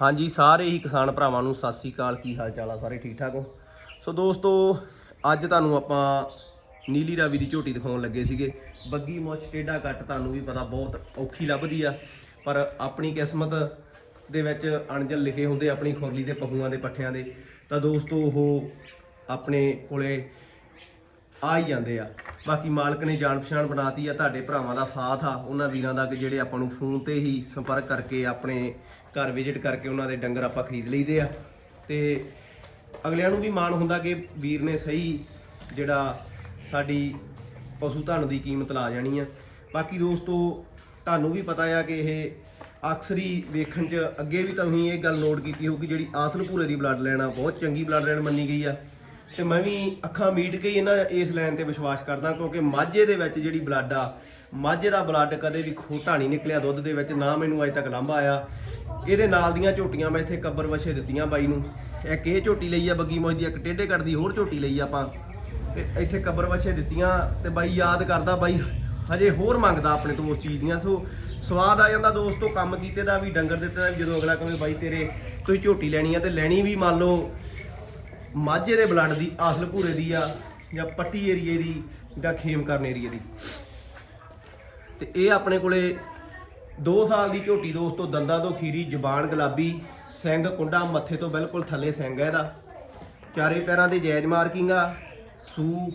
ਹਾਂਜੀ, ਸਾਰੇ ਹੀ ਕਿਸਾਨ ਭਰਾਵਾਂ ਨੂੰ ਸਤਿ ਸ੍ਰੀ ਅਕਾਲ, ਕੀ ਹਾਲ ਚਾਲ ਆ ਸਾਰੇ? ਠੀਕ ਠਾਕ ਹੋ? ਸੋ ਦੋਸਤੋ, ਅੱਜ ਤੁਹਾਨੂੰ ਆਪਾਂ ਨੀਲੀ ਰਾਵੀ ਦੀ ਝੋਟੀ ਦਿਖਾਉਣ ਲੱਗੇ ਸੀਗੇ। ਬੱਗੀ ਮੁੱਛ ਟੇਡਾ ਕੱਟ ਤੁਹਾਨੂੰ ਵੀ ਪਤਾ ਬਹੁਤ ਔਖੀ ਲੱਭਦੀ ਆ, ਪਰ ਆਪਣੀ ਕਿਸਮਤ ਦੇ ਵਿੱਚ ਅਣਜਲ ਲਿਖੇ ਹੁੰਦੇ ਆਪਣੀ ਖੁਰਲੀ ਦੇ ਪਹੂਆਂ ਦੇ ਪੱਠਿਆਂ ਦੇ। ਤਾਂ ਦੋਸਤੋ, ਉਹ ਆਪਣੇ ਕੋਲੇ ਆ ਹੀ ਜਾਂਦੇ ਆ। ਬਾਕੀ ਮਾਲਕ ਨੇ ਜਾਣ ਪਛਾਣ ਬਣਾਤੀ ਆ, ਤੁਹਾਡੇ ਭਰਾਵਾਂ ਦਾ ਸਾਥ ਆ, ਉਹਨਾਂ ਵੀਰਾਂ ਦਾ ਕਿ ਜਿਹੜੇ ਆਪਾਂ ਨੂੰ ਫੋਨ ਤੇ ਹੀ ਸੰਪਰਕ ਕਰਕੇ ਆਪਣੇ ਘਰ ਵਿਜ਼ਿਟ ਕਰਕੇ ਉਹਨਾਂ ਦੇ ਡੰਗਰ ਆਪਾਂ ਖਰੀਦ ਲਈਦੇ ਆ। ਤੇ ਅਗਲਿਆਂ ਨੂੰ ਵੀ ਮਾਣ ਹੁੰਦਾ ਕਿ ਵੀਰ ਨੇ ਸਹੀ ਜਿਹੜਾ ਸਾਡੀ ਪਸ਼ੂ ਧਨ ਦੀ ਕੀਮਤ ਲਾ ਜਾਣੀ ਆ। ਬਾਕੀ ਦੋਸਤੋ, ਤੁਹਾਨੂੰ ਵੀ ਪਤਾ ਆ ਕਿ ਇਹ ਅਕਸਰ ਹੀ ਵੇਖਣ 'ਚ ਅੱਗੇ ਵੀ ਤੁਸੀਂ ਇਹ ਗੱਲ ਨੋਟ ਕੀਤੀ ਹੋਊਗੀ ਜਿਹੜੀ ਆਸਲ ਭੂਰੇ ਦੀ ਬਲੱਡ ਲੈਣਾ ਬਹੁਤ ਚੰਗੀ ਬਲੱਡ ਲੈਣ ਮੰਨੀ ਗਈ ਆ। ਤੇ ਮੈਂ ਵੀ ਅੱਖਾਂ ਮੀਟ ਕੇ ਹੀ ਇਹਨਾਂ ਇਸ ਲਾਈਨ ਤੇ ਵਿਸ਼ਵਾਸ ਕਰਦਾ, ਕਿਉਂਕਿ ਮਾਝੇ ਦੇ ਵਿੱਚ ਜਿਹੜੀ ਬਲੱਡ ਆ, ਮਾਝੇ ਦਾ ਬਲੱਡ ਕਦੇ ਵੀ ਖੋਟਾ ਨਹੀਂ ਨਿਕਲਿਆ ਦੁੱਧ ਦੇ ਵਿੱਚ, ਨਾ ਮੈਨੂੰ ਅਜੇ ਤੱਕ ਲਾਂਭਾ ਆਇਆ। ਇਹਦੇ ਨਾਲ ਦੀਆਂ ਝੋਟੀਆਂ ਮੈਂ ਇੱਥੇ ਕੱਬਰ ਵਛੇ ਦਿੱਤੀਆਂ ਬਾਈ ਨੂੰ। ਇੱਕ ਇਹ ਝੋਟੀ ਲਈ ਆ, ਬੱਗੀ ਮੋਜ ਦੀ, ਇੱਕ ਟੇਢੇ ਕੱਟ ਦੀ ਹੋਰ ਝੋਟੀ ਲਈ ਆਪਾਂ। ਤੇ ਇੱਥੇ ਕੱਬਰ ਵਛੇ ਦਿੱਤੀਆਂ ਤੇ ਬਾਈ ਯਾਦ ਕਰਦਾ, ਬਾਈ ਹਜੇ ਹੋਰ ਮੰਗਦਾ ਆਪਣੇ ਤੋਂ ਉਸ ਚੀਜ਼ ਦੀਆਂ। ਸੋ ਸਵਾਦ ਆ ਜਾਂਦਾ ਦੋਸਤੋ, ਕੰਮ ਕੀਤੇ ਦਾ ਵੀ, ਡੰਗਰ ਦਿੱਤੇ ਦਾ ਵੀ ਜਦੋਂ ਅਗਲਾ ਕਹੇ, ਬਾਈ ਤੇਰੇ ਤੁਸੀਂ ਝੋਟੀ ਲੈਣੀ ਆ ਤੇ ਲੈਣੀ ਵੀ ਮੰਨ ਲਓ। ਮਾਝੇ ਦੇ ਬਲੱਡ ਦੀ ਆਸਲ ਭੂਰੇ ਦੀ ਆ ਜਾਂ ਪੱਟੀ ਏਰੀਏ ਦੀ ਜਾਂ ਖੇਮਕਰਨ ਏਰੀਏ ਦੀ। ਤੇ ਇਹ ਆਪਣੇ ਕੋਲੇ 2 ਸਾਲ ਦੀ ਝੋਟੀ ਦੋਸਤੋ ਦੰਦਾਂ ਤੋਂ ਖੀਰੀ, ਜ਼ਬਾਨ ਗੁਲਾਬੀ, ਸਿੰਘ ਕੁੰਡਾ ਮੱਥੇ ਤੋਂ ਬਿਲਕੁਲ ਥੱਲੇ ਸਿੰਘ ਹੈ ਇਹਦਾ। ਚਾਰੇ ਪੈਰਾਂ ਦੇ ਜੈਜ਼ ਮਾਰਕਿੰਗ ਆ, ਸੂ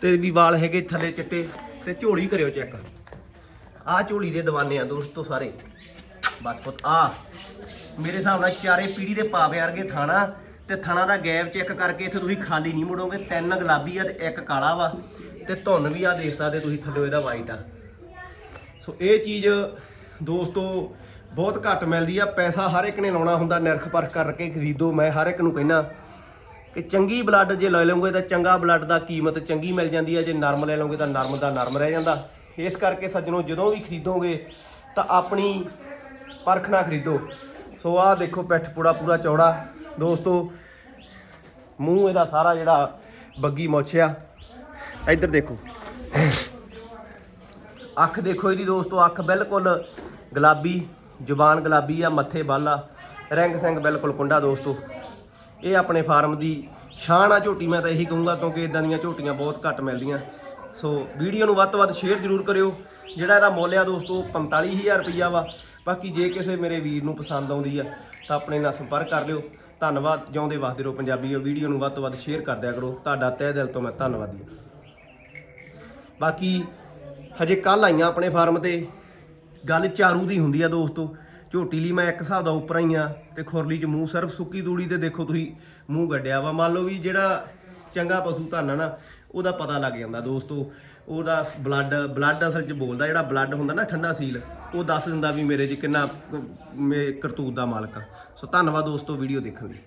ਤੇ ਵੀ ਵਾਲ ਹੈਗੇ ਥੱਲੇ ਚਿੱਟੇ, ਤੇ ਝੋਲੀ ਕਰਿਓ ਚੈੱਕ। ਆਹ ਝੋਲੀ ਦੇ ਦੀਵਾਨੇ ਆ ਦੋਸਤੋ ਸਾਰੇ। ਬਸ ਪੁੱਤ ਆ ਮੇਰੇ ਹਿਸਾਬ ਨਾਲ ਚਾਰੇ ਪੀੜੀ ਦੇ ਪਾਵੇ ਵਰਗੇ ਥਾਣਾ ਤੇ ਥਣਾ ਦਾ ਗੈਪ ਚੈੱਕ ਕਰਕੇ ਇੱਥੇ ਤੁਸੀਂ ਖਾਲੀ ਨਹੀਂ ਮੁੜੋਗੇ। ਤਿੰਨ ਗੁਲਾਬੀ ਆ ਤੇ ਇੱਕ ਕਾਲਾ ਵਾ ਤੇ ਧੁੰਨ ਵੀ ਆ, ਦੇਖ ਸਕਦੇ ਤੁਸੀਂ ਥੱਲੇ ਇਹਦਾ ਵਾਈਟ ਆ। ਸੋ ਇਹ ਚੀਜ਼ ਦੋਸਤੋ ਬਹੁਤ ਘੱਟ ਮਿਲਦੀ ਆ। ਪੈਸਾ ਹਰ ਇੱਕ ਨੇ ਲਾਉਣਾ ਹੁੰਦਾ, ਨਿਰਖ ਪਰਖ ਕਰਕੇ ਖਰੀਦੋ। ਮੈਂ ਹਰ ਇੱਕ ਨੂੰ ਕਹਿਣਾ ਕਿ ਚੰਗੀ ਬਲੱਡ ਜੇ ਲੈ ਲਓਗੇ ਤਾਂ ਚੰਗਾ ਬਲੱਡ ਦਾ ਕੀਮਤ ਚੰਗੀ ਮਿਲ ਜਾਂਦੀ ਆ। ਜੇ ਨਰਮ ਲੈ ਲਓਗੇ ਤਾਂ ਨਰਮ ਦਾ ਨਰਮ ਰਹਿ ਜਾਂਦਾ। ਇਸ ਕਰਕੇ ਸੱਜਣੋ, ਜਦੋਂ ਵੀ ਖਰੀਦੋਗੇ ਤਾਂ ਆਪਣੀ ਪਰਖ ਨਾ ਖਰੀਦੋ। ਸੋ ਆਹ ਦੇਖੋ ਪਿੱਠ ਪੂੜਾ ਪੂਰਾ ਚੌੜਾ। ਦੋਸਤੋ ਮੂੰਹ ਇਹਦਾ ਸਾਰਾ ਜਿਹੜਾ ਬੱਗੀ ਮੋਛਿਆ। ਇੱਧਰ ਦੇਖੋ। ਅੱਖ ਦੇਖੋ ਇਹਦੀ ਦੋਸਤੋ, ਅੱਖ ਬਿਲਕੁਲ ਗੁਲਾਬੀ, ਜ਼ੁਬਾਨ ਗੁਲਾਬੀ ਆ, ਮੱਥੇ ਬਾਲਾ। ਰੰਗ ਸਿੰਘ ਬਿਲਕੁਲ ਕੁੰਡਾ ਦੋਸਤੋ। ਇਹ ਆਪਣੇ ਫਾਰਮ ਦੀ ਸ਼ਾਨ ਆ ਝੋਟੀ, ਮੈਂ ਤਾਂ ਇਹੀ ਕਹੂੰਗਾ, ਕਿਉਂਕਿ ਇਦਾਂ ਦੀਆਂ ਝੋਟੀਆਂ ਬਹੁਤ ਘੱਟ ਮਿਲਦੀਆਂ। ਸੋ ਵੀਡੀਓ ਨੂੰ ਵੱਧ ਤੋਂ ਵੱਧ ਸ਼ੇਅਰ ਜ਼ਰੂਰ ਕਰਿਓ। ਜਿਹੜਾ ਇਹਦਾ ਮੁੱਲ ਆ ਦੋਸਤੋ 45000 ਰੁਪਈਆ ਵਾ। ਬਾਕੀ ਜੇ ਕਿਸੇ ਮੇਰੇ ਵੀਰ ਨੂੰ ਪਸੰਦ ਆਉਂਦੀ ਆ, ਤਾਂ ਆਪਣੇ ਨਾਲ ਸੰਪਰਕ ਕਰ ਲਿਓ। ਧੰਨਵਾਦ, ਜਿਉਂਦੇ ਵਸਦੇ ਰਹੋ ਪੰਜਾਬੀਓ ਵੀਡੀਓ ਨੂੰ ਵੱਧ ਤੋਂ ਵੱਧ ਸ਼ੇਅਰ ਕਰ ਦਿਆ ਕਰੋ। ਤੁਹਾਡਾ ਤਹਿ ਦਿਲ ਤੋਂ ਮੈਂ ਧੰਨਵਾਦੀ ਹਾਂ। ਬਾਕੀ ਹਜੇ ਕੱਲ ਆਈਆਂ ਆਪਣੇ ਫਾਰਮ ਤੇ। ਗੱਲ ਚਾਰੂ ਦੀ ਹੁੰਦੀ ਆ ਦੋਸਤੋ। ਝੋਟੀ ਲਈ ਮੈਂ ਇੱਕ ਹਿਸਾਬ ਦਾ ਉੱਪਰ ਆਈਆਂ ਤੇ ਖੁਰਲੀ 'ਚ ਮੂੰਹ ਸਿਰਫ ਸੁੱਕੀ ਤੂੜੀ ਤੇ ਦੇਖੋ ਤੁਸੀਂ, ਮੂੰਹ ਗੱਡਿਆ ਵਾ। ਮੰਨ ਲਓ ਵੀ ਜਿਹੜਾ ਚੰਗਾ ਪਸ਼ੂ ਧਨ ਆ ਨਾ, ਉਹਦਾ ਪਤਾ ਲੱਗ ਜਾਂਦਾ ਦੋਸਤੋ। ਉਹਦਾ ਬਲੱਡ ਬਲੱਡ ਅਸਲ 'ਚ ਬੋਲਦਾ ਜਿਹੜਾ ਬਲੱਡ ਹੁੰਦਾ ਨਾ ਠੰਡਾ ਸੀਲ। ਉਹ ਦੱਸ ਦਿੰਦਾ ਵੀ ਮੇਰੇ 'ਚ ਕਿੰਨਾ ਕੁ ਮੇ ਕਰਤੂਤ ਦਾ ਮਾਲਕ ਆ। ਸੋ ਧੰਨਵਾਦ ਦੋਸਤੋ ਵੀਡੀਓ ਦੇਖਣ ਲਈ।